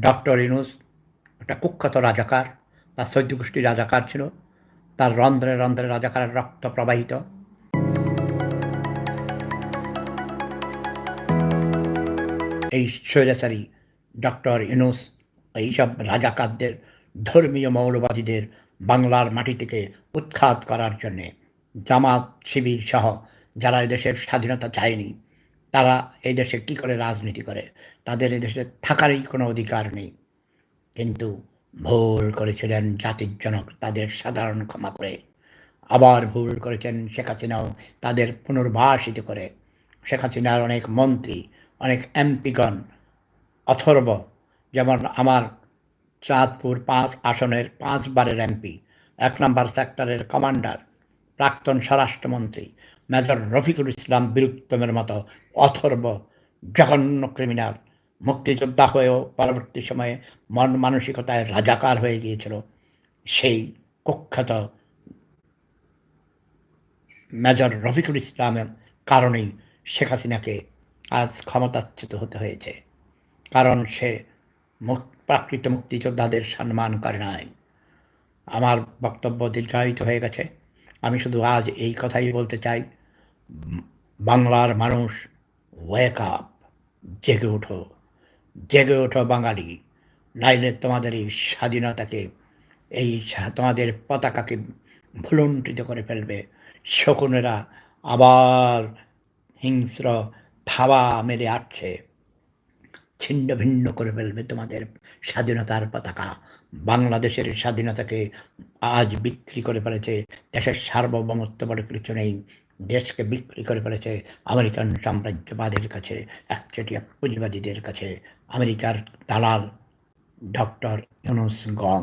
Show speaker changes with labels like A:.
A: Doctor Yunus একটা কুখ্যাত রাজাকার, তার সৈদ্য গোষ্ঠী রাজাকার ছিল, তার রন্ধ্রে রন্ধ্রে রাজাকারের রক্ত প্রবাহিত। এই স্বৈরাচারী ডক্টর ইনুস এইসব রাজাকারদের, ধর্মীয় মৌলবাদীদের বাংলার মাটি থেকে উৎখাত করার জন্যে জামাত, শিবির সহ যারা এদেশের স্বাধীনতা চায়নি তারা এই দেশে কী করে রাজনীতি করে? তাদের এদেশে থাকারই কোনো অধিকার নেই। কিন্তু ভুল করেছিলেন জাতির জনক তাদের সাধারণ ক্ষমা করে। আবার ভুল করেছেন শেখ হাসিনাও তাদের পুনর্বাসিত করে। শেখ হাসিনার অনেক মন্ত্রী, অনেক এমপিগণ অথর্ব, যেমন আমার চাঁদপুর পাঁচ আসনের পাঁচবারের এমপি, এক নম্বর সেক্টরের কমান্ডার প্রাক্তন স্বরাষ্ট্রমন্ত্রী মেজর রফিকুল ইসলাম বীরুত্তমের মতো অথর্ব জঘন্য ক্রিমিনাল, মুক্তিযোদ্ধা হয়েও পরবর্তী সময়ে মন মানসিকতায় রাজাকার হয়ে গিয়েছিল। সেই কুখ্যাত মেজর রফিকুল ইসলামের কারণেই শেখ হাসিনাকে আজ ক্ষমতাচ্যুত হতে হয়েছে। কারণ সে প্রাকৃত মুক্তিযোদ্ধাদের সম্মান করে নাই। আমার বক্তব্য দীর্ঘায়িত হয়ে গেছে। আমি শুধু আজ এই কথাই বলতে চাই। বাংলার মানুষ ওয়েক আপ জেগে ওঠো। জেগে ওঠো বাঙালি। নাইলে তোমাদের এই স্বাধীনতাকে, এই তোমাদের পতাকাকে ভুলুণ্ঠিত করে ফেলবে। শকুনেরা আবার হিংস্র থাবা মেরে আসছে ছিন্ন ভিন্ন করে ফেলবে তোমাদের স্বাধীনতার পতাকা। বাংলাদেশের স্বাধীনতাকে আজ বিক্রি করে ফেলেছে দেশের সার্বভৌমত্ব বলে কিছু নেই। দেশকে বিক্রি করে ফেলেছে আমেরিকান সাম্রাজ্যবাদের কাছে, একচেটিয়া পুঁজিবাদীদের কাছে। আমেরিকার দালাল ডক্টর ইউনুস গং।